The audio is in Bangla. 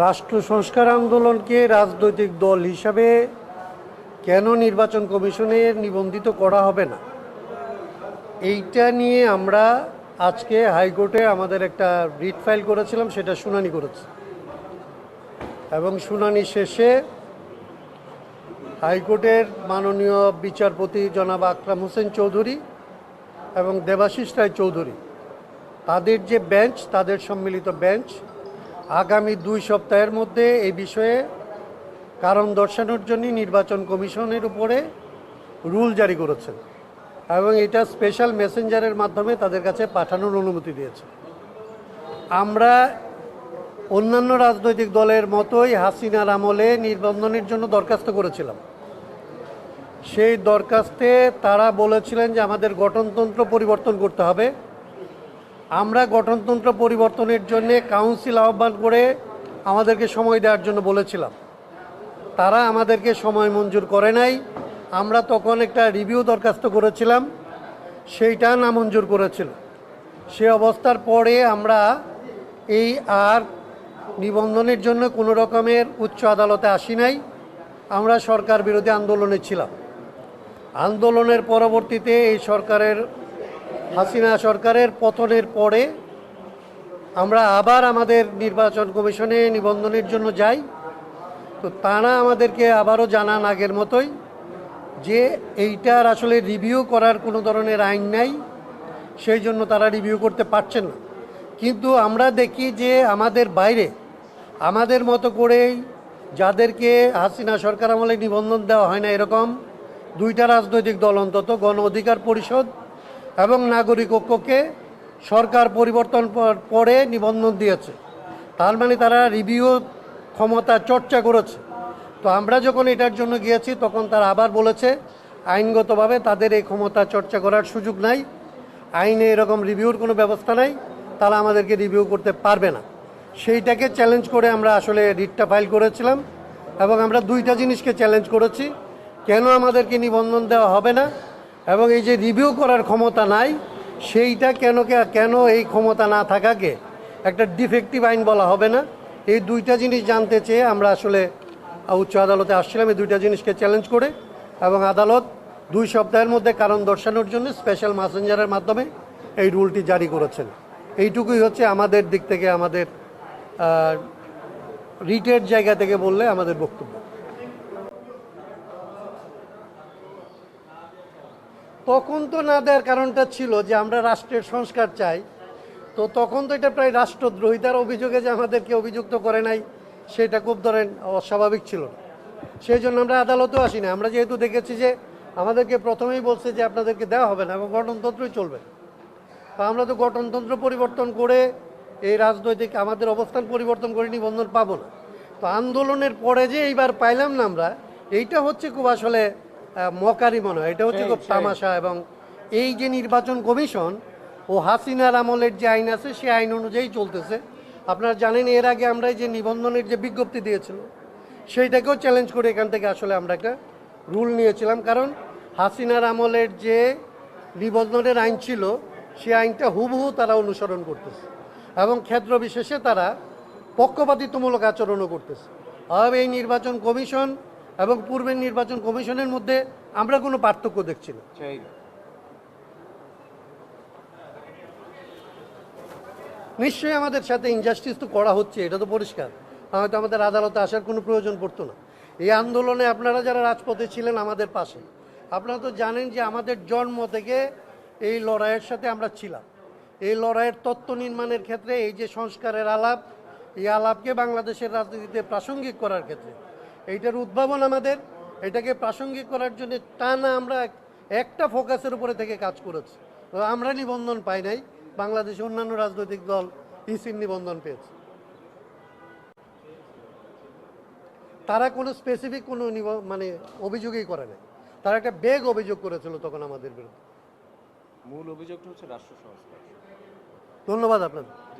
রাষ্ট্র সংস্কার আন্দোলনকে রাজনৈতিক দল হিসাবে কেন নির্বাচন কমিশনে নিবন্ধিত করা হবে না? এইটা নিয়ে আমরা আজকে হাইকোর্টে আমাদের একটা রিট ফাইল করেছিলাম, সেটা শুনানি করেছি। এবং শুনানি শেষে হাইকোর্টের মাননীয় বিচারপতি জনাব আকরাম হোসেন চৌধুরী এবং দেবাশিস রায় চৌধুরী, তাদের যে বেঞ্চ, তাদের সম্মিলিত বেঞ্চ আগামী দুই সপ্তাহের মধ্যে এই বিষয়ে কারণ দর্শানোর জন্য নির্বাচন কমিশনের উপরে রুল জারি করেছেন এবং এটা স্পেশাল মেসেঞ্জারের মাধ্যমে তাদের কাছে পাঠানোর অনুমতি দিয়েছে। আমরা অন্যান্য রাজনৈতিক দলের মতোই হাসিনার আমলে নির্বন্ধনের জন্য দরখাস্ত করেছিলাম। সেই দরখাস্তে তারা বলেছিলেন যে আমাদের গঠনতন্ত্র পরিবর্তন করতে হবে। আমরা গঠনতন্ত্র পরিবর্তনের জন্য কাউন্সিল আহ্বান করে আমাদেরকে সময় দেওয়ার জন্য বলেছিলাম। তারা আমাদেরকে সময় মঞ্জুর করে নাই। আমরা তখন একটা রিভিউ দরখাস্ত করেছিলাম। সেইটা নামঞ্জুর করেছিল। সে অবস্থার পরে আমরা এই আর নিবন্ধনের জন্য কোনো রকমের উচ্চ আদালতে আসি নাই। আমরা সরকার বিরোধী আন্দোলনে ছিলাম। আন্দোলনের পরবর্তীতে এই সরকারের হাসিনা সরকারের পতনের পরে আমরা আবার আমাদের নির্বাচন কমিশনে নিবন্ধনের জন্য যাই। তো তারা আমাদেরকে আবারও জানান আগের মতোই যে এইটার আসলে রিভিউ করার কোনো ধরনের আইন নাই, সেই জন্য তারা রিভিউ করতে পারছেন না। কিন্তু আমরা দেখি যে আমাদের বাইরে, আমাদের মতো করেই যাদেরকে হাসিনা সরকার আমলে নিবন্ধন দেওয়া হয় না এরকম, দুইটা রাজনৈতিক দল অন্তত, গণ অধিকার পরিষদ এবং নাগরিক ঐক্যকে সরকার পরিবর্তন পর- পরে নিবন্ধন দিয়েছে। তার মানে তারা রিভিউ ক্ষমতা চর্চা করেছে। তো আমরা যখন এটার জন্য গিয়েছি, তখন তারা আবার বলেছে, আইনগতভাবে তাদের এই ক্ষমতা চর্চা করার সুযোগ নাই। আইনে এরকম রিভিউর কোনো ব্যবস্থা নাই। তারা আমাদেরকে রিভিউ করতে পারবে না। সেইটাকে চ্যালেঞ্জ করে আমরা আসলে রিটটা ফাইল করেছিলাম এবং আমরা দুইটা জিনিসকে চ্যালেঞ্জ করেছি। কেন আমাদেরকে নিবন্ধন দেওয়া হবে না? এবং এই যে রিভিউ করার ক্ষমতা নাই, সেইটা কেন কেন এই ক্ষমতা না থাকাকে একটা ডিফেক্টিভ আইন বলা হবে না। এই দুইটা জিনিস জানতে চেয়ে আমরা আসলে উচ্চ আদালতে আসছিলাম, এই দুইটা জিনিসকে চ্যালেঞ্জ করে এবং আদালত দুই সপ্তাহের মধ্যে কারণ দর্শানোর জন্য স্পেশাল ম্যাসেঞ্জারের মাধ্যমে এই রুলটি জারি করেছেন। এইটুকুই হচ্ছে আমাদের দিক থেকে, আমাদের রিটের জায়গা থেকে বললে আমাদের বক্তব্য। তখন তো না দেওয়ার কারণটা ছিল যে আমরা রাষ্ট্রের সংস্কার চাই। তো তখন তো এটা প্রায় রাষ্ট্রদ্রোহিতার অভিযোগে যে আমাদেরকে অভিযুক্ত করে নাই, সেটা খুব ধরেন অস্বাভাবিক ছিল সেই জন্য আমরা আদালতেও আসি না আমরা যেহেতু দেখেছি যে আমাদেরকে প্রথমেই বলছে যে আপনাদেরকে দেওয়া হবে না, এবং গঠনতন্ত্রই চলবে। তো আমরা তো গঠনতন্ত্র পরিবর্তন করে এই রাজনৈতিক আমাদের অবস্থান পরিবর্তন করে নিবন্ধন পাবো না। তো আন্দোলনের পরে যে এইবার পাইলাম না আমরা, এইটা হচ্ছে খুব আসলে মকারি মনে হয় এটা হচ্ছে খুব তামাশা এবং এই যে নির্বাচন কমিশন ও হাসিনার আমলের যে আইন আছে সেই আইন অনুযায়ী চলতেছে। আপনারা জানেন এর আগে আমরা এই যে নিবন্ধনের যে বিজ্ঞপ্তি দিয়েছিল সেইটাকেও চ্যালেঞ্জ করে এখান থেকে আসলে আমরা একটা রুল নিয়েছিলাম। কারণ হাসিনার আমলের যে নিবন্ধনের আইন ছিল সেই আইনটা হুবহু তারা অনুসরণ করতেছে এবং ক্ষেত্র বিশেষে তারা পক্ষপাতিত্বমূলক আচরণও করতেছে। আর এই নির্বাচন কমিশন এবং পূর্বের নির্বাচন কমিশনের মধ্যে আমরা কোনো পার্থক্য দেখছি না। নিশ্চয়ই আমাদের সাথে ইনজাস্টিস তো করা হচ্ছে এটা তো পরিষ্কার। হয়তো আমাদের আদালতে আসার কোনো প্রয়োজন পড়তো না। এই আন্দোলনে আপনারা যারা রাজপথে ছিলেন আমাদের পাশে আপনারা তো জানেন যে আমাদের জন্ম থেকে এই লড়াইয়ের সাথে আমরা ছিলাম। এই লড়াইয়ের তত্ত্ব নির্মাণের ক্ষেত্রে এই যে সংস্কারের আলাপ এই আলাপকে বাংলাদেশের রাজনীতিতে প্রাসঙ্গিক করার ক্ষেত্রে এইটার উদ্ভাবন আমাদের এটাকে প্রাসঙ্গিক করার জন্য টানা আমরা একটা ফোকাসের উপরে থেকে কাজ করেছি। তো আমরা নিবন্ধন পাই নাই বাংলাদেশে অন্যান্য রাজনৈতিক দল ইসির নিবন্ধন পেয়েছে। তারা কোনো স্পেসিফিক কোনো নিব- মানে অভিযোগই করে নাই। তারা একটা বেগ অভিযোগ করেছিল তখন আমাদের বিরুদ্ধে। মূল অভিযোগটা হচ্ছে রাষ্ট্র সংস্কার ধন্যবাদ আপনাদের।